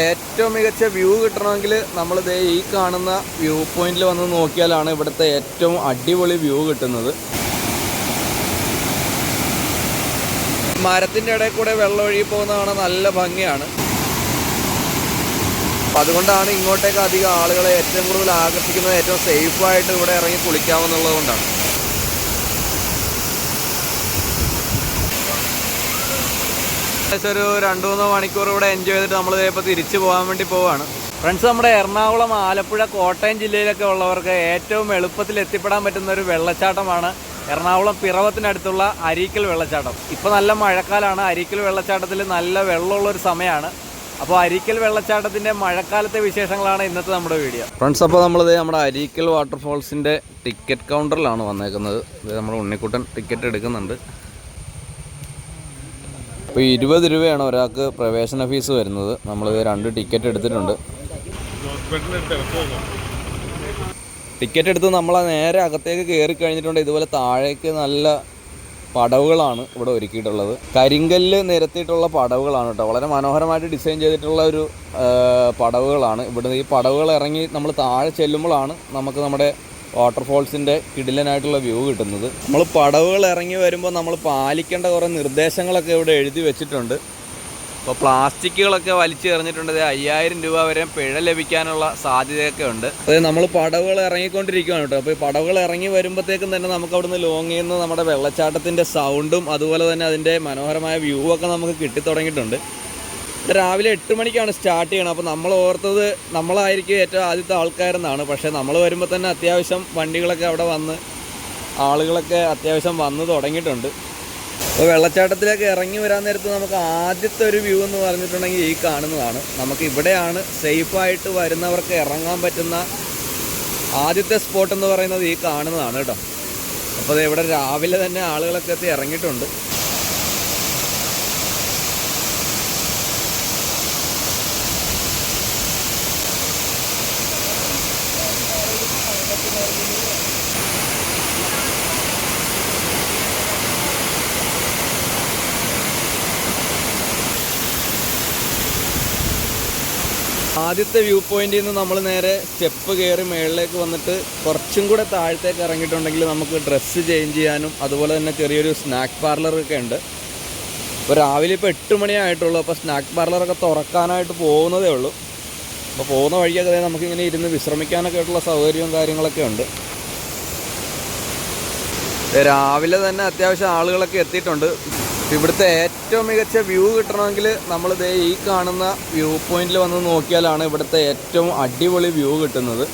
ഏറ്റവും മികച്ച വ്യൂ കിട്ടണമെങ്കിൽ നമ്മൾ ദേ ഈ കാണുന്ന വ്യൂ പോയിന്റിൽ വന്ന് നോക്കിയാലാണ് ഇവിടുത്തെ ഏറ്റവും അടിപൊളി വ്യൂ കിട്ടുന്നത്. മരത്തിന്റെ ഇടയിൽ കൂടെ വെള്ളം ഒഴുകി പോകുന്നതാണ് നല്ല ഭംഗിയാണ്. അപ്പം അതുകൊണ്ടാണ് ഇങ്ങോട്ടേക്ക് അധികം ആളുകളെ ഏറ്റവും കൂടുതൽ ആകർഷിക്കുന്നത് ഏറ്റവും സേഫായിട്ട് ഇവിടെ ഇറങ്ങി കുളിക്കാമെന്നുള്ളത് കൊണ്ടാണ് ഏകദേശം ഒരു രണ്ട് മൂന്ന് മണിക്കൂർ ഇവിടെ എൻജോയ് ചെയ്തിട്ട് നമ്മൾ ഇപ്പോൾ തിരിച്ചു പോകാൻ വേണ്ടി പോവാണ്. ഫ്രണ്ട്സ് നമ്മുടെ എറണാകുളം ആലപ്പുഴ കോട്ടയം ജില്ലയിലൊക്കെ ഉള്ളവർക്ക് ഏറ്റവും എളുപ്പത്തിൽ എത്തിപ്പെടാൻ പറ്റുന്ന ഒരു വെള്ളച്ചാട്ടമാണ് എറണാകുളം പിറവത്തിനടുത്തുള്ള അരീക്കൽ വെള്ളച്ചാട്ടം. ഇപ്പോൾ നല്ല മഴക്കാലമാണ് അരീക്കൽ വെള്ളച്ചാട്ടത്തിൽ നല്ല വെള്ളമുള്ള ഒരു സമയമാണ് അപ്പോൾ അരീക്കൽ വെള്ളച്ചാട്ടത്തിന്റെ മഴക്കാലത്തെ വിശേഷങ്ങളാണ് ഇന്നത്തെ നമ്മുടെ വീഡിയോ ഫ്രണ്ട്സ് അപ്പോൾ നമ്മളിത് നമ്മുടെ അരീക്കൽ വാട്ടർഫോൾസിന്റെ ടിക്കറ്റ് കൗണ്ടറിലാണ് വന്നേക്കുന്നത്. ഇത് നമ്മുടെ ഉണ്ണിക്കുട്ടൻ ടിക്കറ്റ് എടുക്കുന്നുണ്ട്. ഇപ്പോൾ ഇരുപത് രൂപയാണ് ഒരാൾക്ക് പ്രവേശന ഫീസ് വരുന്നത്. നമ്മൾ രണ്ട് ടിക്കറ്റ് എടുത്തിട്ടുണ്ട്. ടിക്കറ്റ് എടുത്ത് നമ്മൾ നേരെ അകത്തേക്ക് കയറി കഴിഞ്ഞിട്ടുണ്ട്. ഇതുപോലെ താഴേക്ക് നല്ല പടവുകളാണ് ഇവിടെ ഒരുക്കിയിട്ടുള്ളത്. കരിങ്കല്ല് നിരത്തിയിട്ടുള്ള പടവുകളാണ് കേട്ടോ. വളരെ മനോഹരമായിട്ട് ഡിസൈൻ ചെയ്തിട്ടുള്ള ഒരു പടവുകളാണ്. ഇവിടെ ഈ പടവുകൾ ഇറങ്ങി നമ്മൾ താഴെ ചെല്ലുമ്പോഴാണ് നമുക്ക് നമ്മുടെ വാട്ടർഫോൾസിന്റെ കിടിലനായിട്ടുള്ള വ്യൂ കിട്ടുന്നത്. നമ്മൾ പടവുകൾ ഇറങ്ങി വരുമ്പോൾ നമ്മൾ പാലിക്കേണ്ട കുറേ നിർദ്ദേശങ്ങളൊക്കെ ഇവിടെ എഴുതി വെച്ചിട്ടുണ്ട്. അപ്പോൾ പ്ലാസ്റ്റിക്കുകളൊക്കെ വലിച്ചു എറിഞ്ഞിട്ടുണ്ട്. അയ്യായിരം രൂപ വരെ പിഴ ലഭിക്കാനുള്ള സാധ്യതയൊക്കെ ഉണ്ട്. അതായത് നമ്മൾ പടവുകൾ ഇറങ്ങിക്കൊണ്ടിരിക്കുകയാണ് കേട്ടോ. അപ്പോൾ ഈ പടവുകൾ ഇറങ്ങി വരുമ്പോഴത്തേക്കും തന്നെ നമുക്ക് അവിടുന്ന് ലോങ്ങിൽ ചെയ്യുന്ന നമ്മുടെ വെള്ളച്ചാട്ടത്തിന്റെ സൗണ്ടും അതുപോലെ തന്നെ അതിന്റെ മനോഹരമായ വ്യൂവൊക്കെ നമുക്ക് കിട്ടിത്തുടങ്ങിയിട്ടുണ്ട്. രാവിലെ എട്ട് മണിക്കാണ് സ്റ്റാർട്ട് ചെയ്യണം അപ്പോൾ നമ്മൾ ഓർത്തത് നമ്മളായിരിക്കും ഏറ്റവും ആദ്യത്തെ ആൾക്കാരെന്നാണ്. പക്ഷേ നമ്മൾ വരുമ്പോൾ തന്നെ അത്യാവശ്യം വണ്ടികളൊക്കെ അവിടെ വന്ന് ആളുകളൊക്കെ അത്യാവശ്യം വന്ന് തുടങ്ങിയിട്ടുണ്ട്. അപ്പോൾ വെള്ളച്ചാട്ടത്തിലേക്ക് ഇറങ്ങി വരാൻ നേരത്ത് നമുക്ക് ആദ്യത്തെ ഒരു വ്യൂ എന്ന് പറഞ്ഞിട്ടുണ്ടെങ്കിൽ ഈ കാണുന്നതാണ്. നമുക്ക് ഇവിടെയാണ് സേഫായിട്ട് വരുന്നവർക്ക് ഇറങ്ങാൻ പറ്റുന്ന ആദ്യത്തെ സ്പോട്ട് എന്ന് പറയുന്നത് ഈ കാണുന്നതാണ് കേട്ടോ. അപ്പോൾ ഇവിടെ രാവിലെ തന്നെ ആളുകളൊക്കെ എത്തി ഇറങ്ങിയിട്ടുണ്ട്. ആദ്യത്തെ വ്യൂ പോയിന്റിൽ നിന്ന് നമ്മൾ നേരെ സ്റ്റെപ്പ് കയറി മേളിലേക്ക് വന്നിട്ട് കുറച്ചും കൂടെ താഴത്തേക്ക് ഇറങ്ങിയിട്ടുണ്ടെങ്കിൽ നമുക്ക് ഡ്രസ്സ് ചേഞ്ച് ചെയ്യാനും അതുപോലെ തന്നെ ചെറിയൊരു സ്നാക്ക് പാർലറൊക്കെ ഉണ്ട്. ഇപ്പോൾ രാവിലെ ഇപ്പോൾ എട്ട് മണിയായിട്ടുള്ളൂ അപ്പോൾ സ്നാക്ക് പാർലറൊക്കെ തുറക്കാനായിട്ട് പോകുന്നതേ ഉള്ളൂ. അപ്പോൾ പോകുന്ന വഴിയൊക്കെ നമുക്കിങ്ങനെ ഇരുന്ന് വിശ്രമിക്കാനൊക്കെ ആയിട്ടുള്ള സൗകര്യവും കാര്യങ്ങളൊക്കെ ഉണ്ട്. രാവിലെ തന്നെ അത്യാവശ്യം ആളുകളൊക്കെ എത്തിയിട്ടുണ്ട്. ഇവിടുത്തെ ഏറ്റവും മികച്ച വ്യൂ കിട്ടണമെങ്കിൽ നമ്മൾ ദേ ഈ കാണുന്ന വ്യൂ പോയിന്റിൽ വന്ന് നോക്കിയാലാണ് ഇവിടുത്തെ ഏറ്റവും അടിപൊളി വ്യൂ കിട്ടുന്നത്.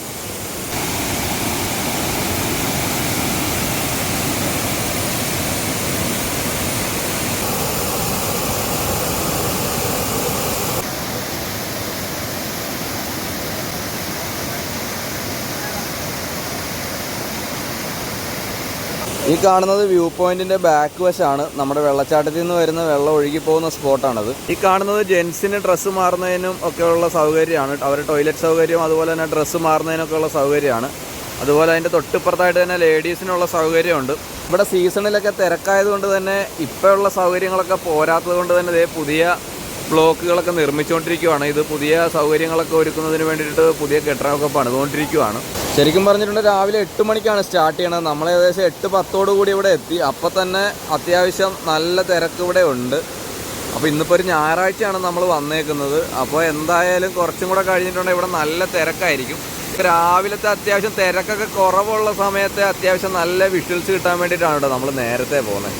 ഈ കാണുന്നത് വ്യൂ പോയിന്റിന്റെ ബാക്ക് വശമാണ് നമ്മുടെ വെള്ളച്ചാട്ടത്തിൽ നിന്ന് വരുന്ന വെള്ളം ഒഴുകി പോകുന്ന സ്പോട്ടാണത് ഈ കാണുന്നത് ജെൻസിന് ഡ്രസ്സ് മാറുന്നതിനും ഒക്കെയുള്ള സൗകര്യമാണ്. അവരുടെ ടോയ്ലറ്റ് സൗകര്യം അതുപോലെ തന്നെ ഡ്രസ്സ് മാറുന്നതിനൊക്കെയുള്ള സൗകര്യമാണ്. അതുപോലെ അതിന്റെ തൊട്ടിപ്പുറത്തായിട്ട് തന്നെ ലേഡീസിനുള്ള സൗകര്യമുണ്ട്. ഇവിടെ സീസണിലൊക്കെ തിരക്കായതുകൊണ്ട് തന്നെ ഇപ്പോഴുള്ള സൗകര്യങ്ങളൊക്കെ പോരാത്തത് കൊണ്ട് തന്നെ ഇതേ പുതിയ ബ്ലോക്കുകളൊക്കെ നിർമ്മിച്ചുകൊണ്ടിരിക്കുകയാണ് ഇത് പുതിയ സൗകര്യങ്ങളൊക്കെ ഒരുക്കുന്നതിന് വേണ്ടിയിട്ട് പുതിയ കെട്ടിടമൊക്കെ പണിതുകൊണ്ടിരിക്കുകയാണ് ശരിക്കും പറഞ്ഞിട്ടുണ്ട് രാവിലെ എട്ട് മണിക്കാണ് സ്റ്റാർട്ട് ചെയ്യണത്. നമ്മൾ ഏകദേശം എട്ട് പത്തോടു കൂടി ഇവിടെ എത്തി. അപ്പം തന്നെ അത്യാവശ്യം നല്ല തിരക്ക് ഇവിടെ ഉണ്ട്. അപ്പോൾ ഇന്നിപ്പോൾ ഒരു ഞായറാഴ്ചയാണ് നമ്മൾ വന്നേക്കുന്നത്. അപ്പോൾ എന്തായാലും കുറച്ചും കൂടെ കഴിഞ്ഞിട്ടുണ്ടെങ്കിൽ ഇവിടെ നല്ല തിരക്കായിരിക്കും. രാവിലത്തെ അത്യാവശ്യം തിരക്കൊക്കെ കുറവുള്ള സമയത്തെ അത്യാവശ്യം നല്ല വിഷ്വൽസ് കിട്ടാൻ വേണ്ടിയിട്ടാണ് കേട്ടോ നമ്മൾ നേരത്തെ പോകുന്നത്.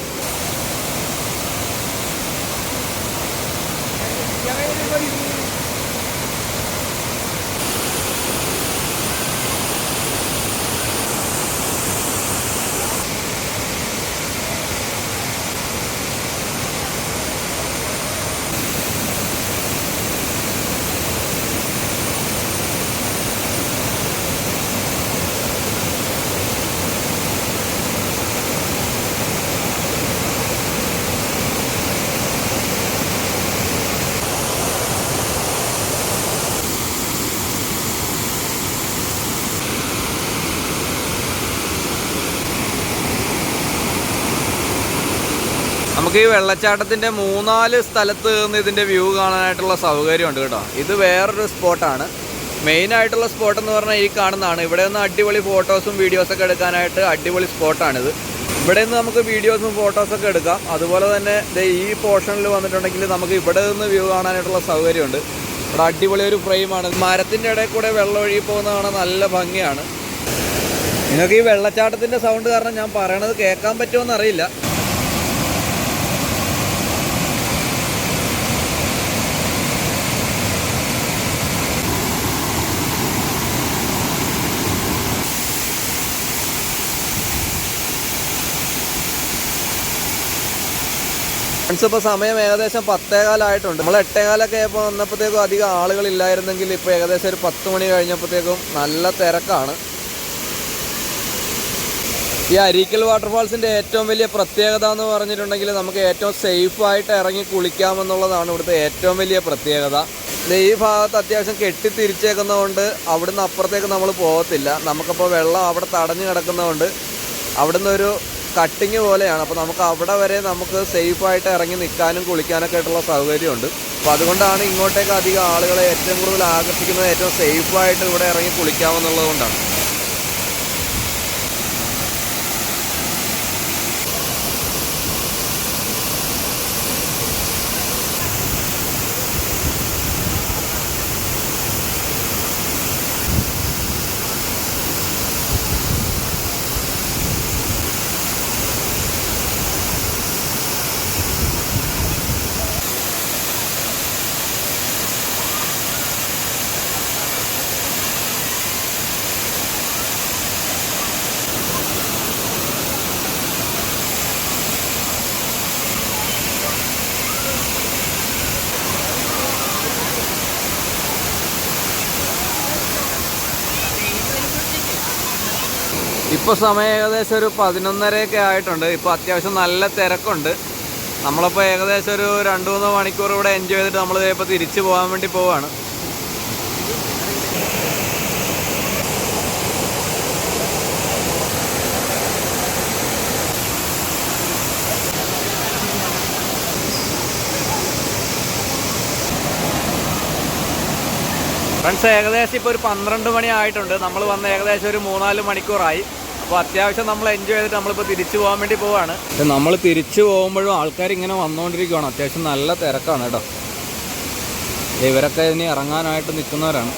നമുക്ക് ഈ വെള്ളച്ചാട്ടത്തിന്റെ മൂന്നാൽ സ്ഥലത്ത് നിന്ന് ഇതിന്റെ വ്യൂ കാണാനായിട്ടുള്ള സൗകര്യമുണ്ട് കേട്ടോ. ഇത് വേറൊരു സ്പോട്ടാണ്. മെയിൻ ആയിട്ടുള്ള സ്പോട്ട് എന്ന് പറഞ്ഞാൽ ഈ കാണുന്നതാണ്. ഇവിടെ നിന്ന് അടിപൊളി ഫോട്ടോസും വീഡിയോസൊക്കെ എടുക്കാനായിട്ട് അടിപൊളി സ്പോട്ടാണിത് ഇവിടെ നിന്ന് നമുക്ക് വീഡിയോസും ഫോട്ടോസൊക്കെ എടുക്കാം. അതുപോലെ തന്നെ ഈ പോർഷനിൽ വന്നിട്ടുണ്ടെങ്കിൽ നമുക്ക് ഇവിടെ നിന്ന് വ്യൂ കാണാനായിട്ടുള്ള സൗകര്യമുണ്ട്. ഇവിടെ അടിപൊളി ഒരു ഫ്രെയിമാണ് മരത്തിന്റെ ഇടയിൽ കൂടെ വെള്ളം ഒഴുകി പോകുന്ന കാണാൻ നല്ല ഭംഗിയാണ്. നിങ്ങൾക്ക് ഈ വെള്ളച്ചാട്ടത്തിന്റെ സൗണ്ട് കാരണം ഞാൻ പറയണത് കേൾക്കാൻ പറ്റുമോ അറിയില്ല. ഫ്രണ്ട്സ് ഇപ്പോൾ സമയം ഏകദേശം പത്തേകാലായിട്ടുണ്ട്. നമ്മൾ എട്ടേകാലൊക്കെ ആയപ്പോൾ വന്നപ്പോഴത്തേക്കും അധികം ആളുകളില്ലായിരുന്നെങ്കിൽ ഇപ്പോൾ ഏകദേശം ഒരു പത്ത് മണി കഴിഞ്ഞപ്പോഴത്തേക്കും നല്ല തിരക്കാണ്. ഈ അരീക്കൽ വാട്ടർഫാൾസിന്റെ ഏറ്റവും വലിയ പ്രത്യേകത എന്ന് പറഞ്ഞിട്ടുണ്ടെങ്കിൽ നമുക്ക് ഏറ്റവും സേഫായിട്ട് ഇറങ്ങി കുളിക്കാമെന്നുള്ളതാണ് ഇവിടുത്തെ ഏറ്റവും വലിയ പ്രത്യേകത. ഈ ഭാഗത്ത് അത്യാവശ്യം കെട്ടി തിരിച്ചേക്കുന്നതുകൊണ്ട് അവിടുന്ന് അപ്പുറത്തേക്ക് നമ്മൾ പോകത്തില്ല. നമുക്കപ്പോൾ വെള്ളം അവിടെ തടഞ്ഞു കിടക്കുന്നതുകൊണ്ട് അവിടുന്ന് ഒരു കട്ടിങ് പോലെയാണ്. അപ്പോൾ നമുക്ക് അവിടെ വരെ നമുക്ക് സേഫായിട്ട് ഇറങ്ങി നിൽക്കാനും കുളിക്കാനൊക്കെ ആയിട്ടുള്ള സൗകര്യമുണ്ട്. അപ്പോൾ അതുകൊണ്ടാണ് ഇങ്ങോട്ടേക്ക് അധികം ആളുകളെ ഏറ്റവും കൂടുതൽ ആകർഷിക്കുന്നത് ഏറ്റവും സേഫായിട്ട് ഇവിടെ ഇറങ്ങി കുളിക്കാമെന്നുള്ളത് കൊണ്ടാണ് ഇപ്പോൾ സമയം ഏകദേശം ഒരു പതിനൊന്നരയൊക്കെ ആയിട്ടുണ്ട്. ഇപ്പോൾ അത്യാവശ്യം നല്ല തിരക്കുണ്ട്. നമ്മളിപ്പോൾ ഏകദേശം ഒരു രണ്ട് മൂന്ന് മണിക്കൂർ ഇവിടെ എൻജോയ് ചെയ്തിട്ട് നമ്മൾ ഇപ്പോൾ തിരിച്ചു പോകാൻ വേണ്ടി പോവാണ്. ഫ്രണ്ട്സ് ഏകദേശം ഇപ്പോൾ ഒരു പന്ത്രണ്ട് മണി ആയിട്ടുണ്ട്. നമ്മൾ വന്ന് ഏകദേശം ഒരു മൂന്നാൽ മണിക്കൂറായി. അപ്പോൾ അത്യാവശ്യം നമ്മൾ എൻജോയ് ചെയ്തിട്ട് നമ്മളിപ്പോൾ തിരിച്ചു പോകാൻ വേണ്ടി പോവാണ്. നമ്മൾ തിരിച്ചു പോകുമ്പോഴും ആൾക്കാർ ഇങ്ങനെ വന്നുകൊണ്ടിരിക്കുകയാണ് അത്യാവശ്യം നല്ല തിരക്കാണ് കേട്ടോ. ഇവരൊക്കെ ഇനി ഇറങ്ങാനായിട്ട് നിൽക്കുന്നവരാണ്.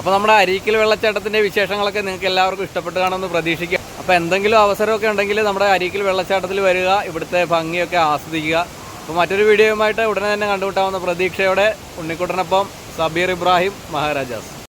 അപ്പോൾ നമ്മുടെ അരീക്കൽ വെള്ളച്ചാട്ടത്തിന്റെ വിശേഷങ്ങളൊക്കെ നിങ്ങൾക്ക് എല്ലാവർക്കും ഇഷ്ടപ്പെട്ട് കാണുമെന്ന് പ്രതീക്ഷിക്കാം. അപ്പോൾ എന്തെങ്കിലും അവസരമൊക്കെ ഉണ്ടെങ്കിൽ നമ്മുടെ അരീക്കൽ വെള്ളച്ചാട്ടത്തിൽ വരിക ഇവിടുത്തെ ഭംഗിയൊക്കെ ആസ്വദിക്കുക. അപ്പോൾ മറ്റൊരു വീഡിയോയുമായിട്ട് ഉടനെ തന്നെ കണ്ടുമുട്ടാവുന്ന പ്രതീക്ഷയോടെ ഉണ്ണിക്കുട്ടനൊപ്പം സബീർ ഇബ്രാഹിം മഹാരാജാസ്.